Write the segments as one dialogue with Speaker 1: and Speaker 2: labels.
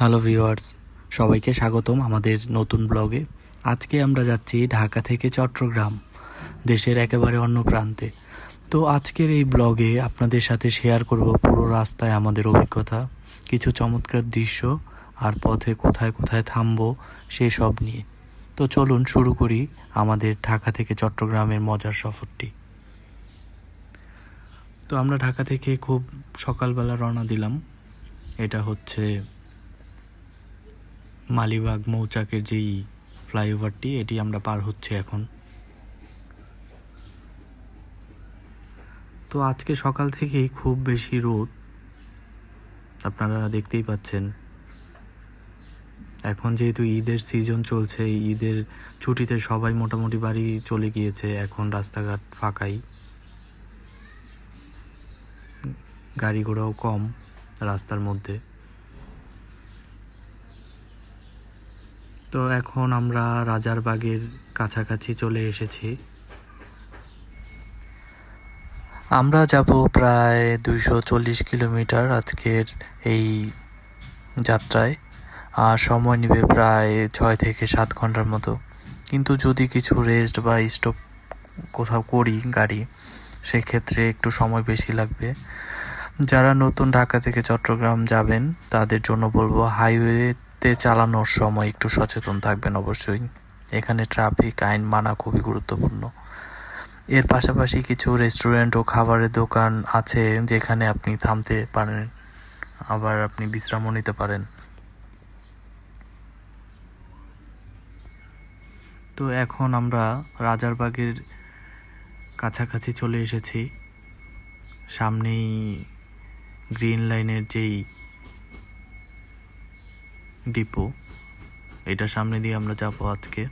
Speaker 1: Hello viewers সবাইকে স্বাগতম আমাদের নতুন ব্লগে। আজকে আমরা যাচ্ছি ঢাকা থেকে চট্টগ্রাম, দেশের একেবারে অন্য প্রান্তে। তো আজকের এই ব্লগে আপনাদের সাথে শেয়ার করব পুরো রাস্তায় আমাদের অভিজ্ঞতা, কিছু চমৎকার দৃশ্য আর পথে কোথায় কোথায় থামবো সেসব নিয়ে। তো চলুন শুরু করি আমাদের ঢাকা থেকে চট্টগ্রামের মজার সফরটি। তো আমরা ঢাকা থেকে খুব সকালবেলা রওনা দিলাম। এটা হচ্ছে মালিবাগ মৌচাকের যেই ফ্লাইওভারটি, এটি আমরা পার হচ্ছে এখন। তো আজকে সকাল থেকেই খুব বেশি রোদ, আপনারা দেখতেই পাচ্ছেন। এখন যেহেতু ঈদের সিজন চলছে, ঈদের ছুটিতে সবাই মোটামুটি বাড়ি চলে গিয়েছে, এখন রাস্তাঘাট ফাঁকাই। গাড়ি ঘোড়াও কম রাস্তার মধ্যে। তো এখন আমরা রাজারবাগের কাছাকাছি চলে এসেছি। আমরা যাব প্রায় দুইশো চল্লিশ কিলোমিটার আজকের এই যাত্রায়, আর সময় নেবে প্রায় ছয় থেকে সাত ঘণ্টার মতো। কিন্তু যদি কিছু রেস্ট বা স্টপ কোথাও করি গাড়ি, সেক্ষেত্রে একটু সময় বেশি লাগবে। যারা নতুন ঢাকা থেকে চট্টগ্রাম যাবেন, তাদের জন্য বলব হাইওয়েতে চালানোর সময় একটু সচেতন থাকবেন অবশ্যই। এখানে ট্রাফিক আইন মানা খুবই গুরুত্বপূর্ণ। এর পাশাপাশি কিছু রেস্টুরেন্ট ও খাবারের দোকান আছে যেখানে আপনি থামতে পারেন, আবার আপনি বিশ্রামও নিতে পারেন। তো এখন আমরা রাজারবাগের কাছাকাছি চলে এসেছি। সামনেই গ্রিন লাইনের যেই ডিপো, এটা সামনে দিয়ে আমরা যাব আজকে।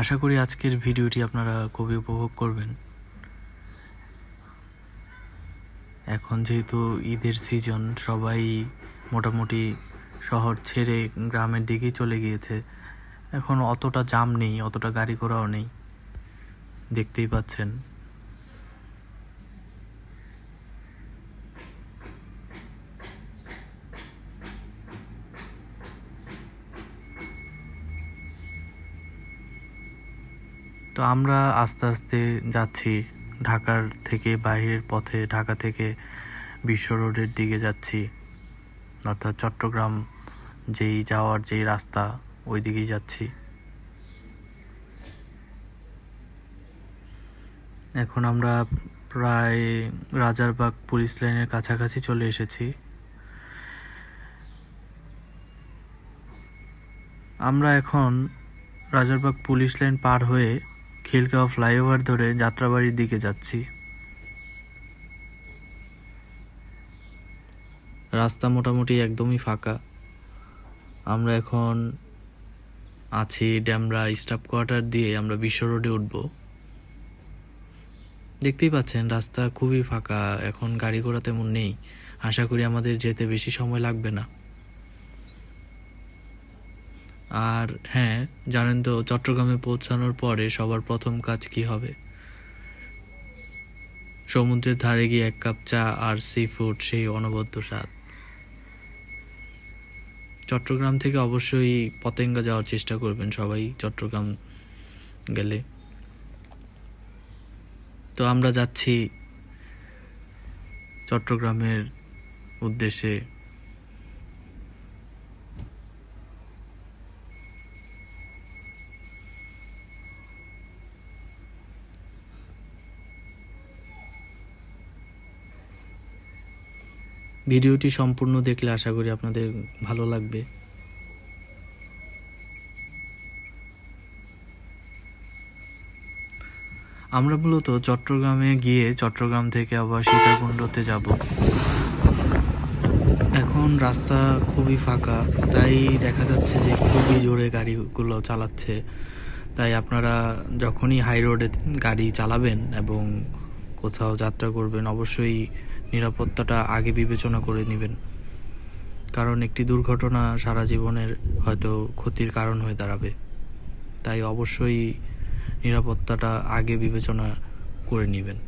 Speaker 1: আশা করি আজকের ভিডিওটি আপনারা খুবই উপভোগ করবেন। এখন যেহেতু ঈদের সিজন, সবাই মোটামুটি শহর ছেড়ে গ্রামের দিকেই চলে গিয়েছে। এখন অতটা জাম নেই, অতটা গাড়ি ঘোড়াও নেই। দেখতেই পাচ্ছেন। তো আমরা আস্তে আস্তে যাচ্ছি ঢাকার থেকে বাইরের পথে, ঢাকা থেকে বিশ্ব রোডের দিকে যাচ্ছি। অর্থাৎ চট্টগ্রাম যেই যাওয়ার যেই রাস্তা ওই দিকেই যাচ্ছি। এখন আমরা প্রায় রাজারবাগ পুলিশ লাইনের কাছাকাছি চলে এসেছি। আমরা এখন রাজারবাগ পুলিশ লাইন পার হয়ে খিলগাঁও ফ্লাইওভার ধরে যাত্রাবাড়ির দিকে যাচ্ছি। রাস্তা মোটামুটি একদমই ফাঁকা। আমরা এখন আছি ড্যামরা স্টাফ কোয়ার্টার দিয়ে আমরা বিশ্ব রোডে উঠব। দেখতেই পাচ্ছেন, রাস্তা খুবই ফাঁকা, এখন গাড়ি ঘোড়া তেমন নেই। আশা করি আমাদের যেতে বেশি সময় লাগবে না। আর হ্যাঁ জানেন তো, চট্টগ্রামে পৌঁছানোর পরে সবার প্রথম কাজ কি হবে? সমুদ্রের ধারে গিয়ে এক কাপ চা আর সি ফুড সেই অনবদ্য স্বাদ। চট্টগ্রাম থেকে অবশ্যই পতেঙ্গা যাওয়ার চেষ্টা করবেন সবাই, চট্টগ্রাম গেলে। তো আমরা যাচ্ছি চট্টগ্রামের উদ্দেশ্যে। ভিডিওটি সম্পূর্ণ দেখলে আশা করি আপনাদের ভালো লাগবে। আমরা মূলত চট্টগ্রামে গিয়ে চট্টগ্রাম থেকে আবার সীতাকুণ্ডতে যাব। এখন রাস্তা খুবই ফাঁকা, তাই দেখা যাচ্ছে যে খুবই জোরে গাড়িগুলো চালাচ্ছে। তাই আপনারা যখনই হাই রোডে গাড়ি চালাবেন এবং কোথাও যাত্রা করবেন, অবশ্যই নিরাপত্তাটা আগে বিবেচনা করে নেবেন। কারণ একটি দুর্ঘটনা সারা জীবনের হয়তো ক্ষতির কারণ হয়ে দাঁড়াবে। তাই অবশ্যই নিরাপত্তাটা আগে বিবেচনা করে নেবেন।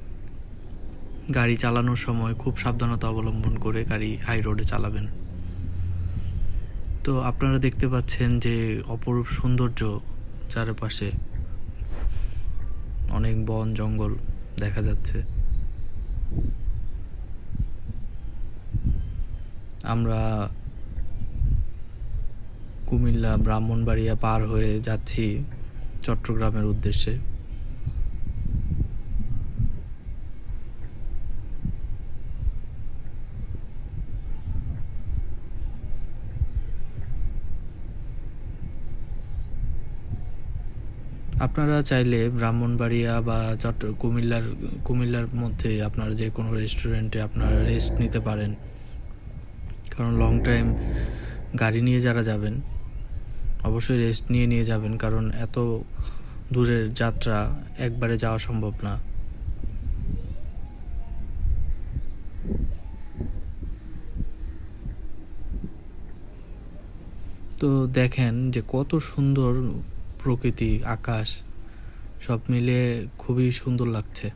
Speaker 1: গাড়ি চালানোর সময় খুব সাবধানতা অবলম্বন করে গাড়ি হাই রোডে চালাবেন। তো আপনারা দেখতে পাচ্ছেন যে অপরূপ সৌন্দর্য চারপাশে অনেক বন জঙ্গল দেখা যাচ্ছে। আমরা কুমিল্লা ব্রাহ্মণবাড়িয়া পার হয়ে যাচ্ছি। চট্টগ্রামের উদ্দেশ্যে। আপনারা চাইলে ব্রাহ্মণবাড়িয়া বা চট্ট, কুমিল্লার কুমিল্লার মধ্যে আপনারা যে কোনো রেস্টুরেন্টে আপনারা রেস্ট নিতে পারেন। কারণ লং টাইম গাড়ি নিয়ে যারা যাবেন অবশ্যই রেস্ট নিয়ে নিয়ে যাবেন, কারণ এত দূরের যাত্রা একবারে যাওয়া সম্ভব না। তো দেখেন যে কত সুন্দর প্রকৃতি, আকাশ, সব মিলে খুবই সুন্দর লাগছে।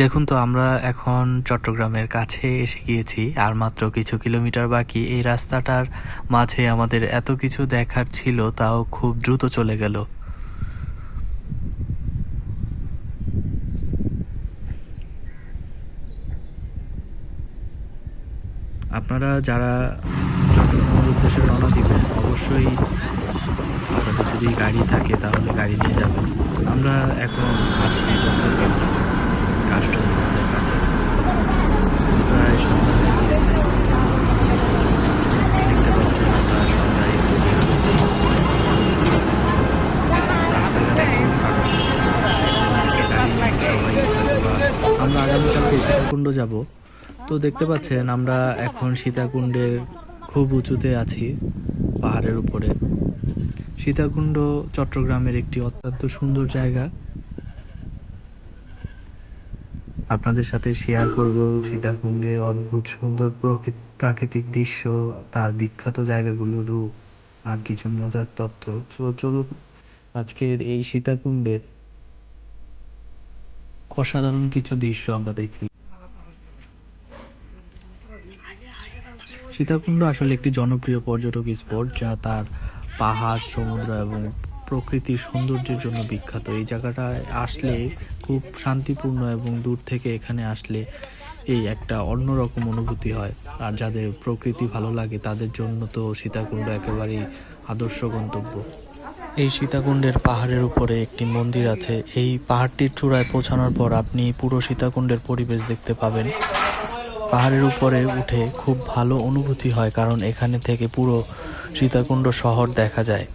Speaker 1: দেখুন তো, আমরা এখন চট্টগ্রামের কাছে এসে গিয়েছি আর মাত্র কিছু কিলোমিটার বাকি। এই রাস্তাটার মাঝে আমাদের এত কিছু দেখার ছিল, তাও খুব দ্রুত চলে গেল। আপনারা যারা চট্টগ্রামের উদ্দেশ্যে রওনা দিবেন, অবশ্যই আপনাদের যদি গাড়ি থাকে, তাহলে গাড়ি নিয়ে যাবেন। আমরা এখন আছি চট্টগ্রাম। কাস্টম হাউসের কাছে প্রায় সন্ধ্যা হয়ে গিয়েছে। দেখতে পাচ্ছেন আমরা সন্ধ্যায় একটু আমরা আগামীকালকে সীতাকুণ্ড যাব। তো দেখতে পাচ্ছেন আমরা এখন সীতাকুণ্ডের খুব উঁচুতে আছি, পাহাড়ের উপরে। সীতাকুণ্ড চট্টগ্রামের একটি অত্যন্ত সুন্দর জায়গা। আপনাদের সাথে শেয়ার করব। সীতাকুণ্ডের অদ্ভুত সুন্দর প্রকৃ- প্রাকৃতিক দৃশ্য, তার বিখ্যাত জায়গাগুলোর রূপ, আর কিছু মজার তথ্য চলুন, আজকের এই সীতাকুণ্ডের অসাধারণ কিছু দৃশ্য আমরা দেখি। সীতাকুণ্ড আসলে একটি জনপ্রিয় পর্যটক স্পট যা তার পাহাড়, সমুদ্র এবং প্রকৃতির সৌন্দর্যের জন্য বিখ্যাত। এই জায়গাটায় আসলে খুব শান্তিপূর্ণ এবং দূর থেকে এখানে আসলে এই একটা অন্যরকম অনুভূতি হয়। আর যাদের প্রকৃতি ভালো লাগে তাদের জন্য তো সীতাকুণ্ড একেবারেই আদর্শ গন্তব্য। এই সীতাকুণ্ডের পাহাড়ের উপরে একটি মন্দির আছে। এই পাহাড়টির চূড়ায় পৌঁছানোর পর আপনি পুরো সীতাকুণ্ডের পরিবেশ দেখতে পাবেন। পাহাড়ের উপরে উঠে খুব ভালো অনুভূতি হয় কারণ এখানে থেকে পুরো সীতাকুণ্ড শহর দেখা যায়।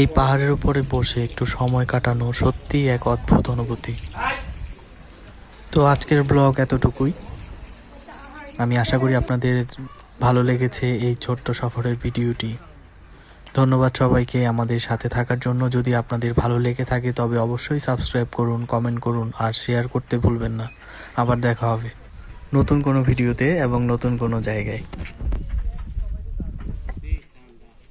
Speaker 1: এই পাহাড়ের উপরে বসে একটু সময় কাটানো সত্যিই এক অদ্ভুত অনুভূতি। তো আজকের ব্লগ এতটুকুই। আমি আশা করি আপনাদের ভালো লেগেছে এই ছোট্ট সফরের ভিডিওটি। ধন্যবাদ সবাইকে আমাদের সাথে থাকার জন্য। যদি আপনাদের ভালো লেগে থাকে, তবে অবশ্যই সাবস্ক্রাইব করুন, কমেন্ট করুন আর শেয়ার করতে ভুলবেন না। আবার দেখা হবে নতুন কোনো ভিডিওতে এবং নতুন কোনো জায়গায়।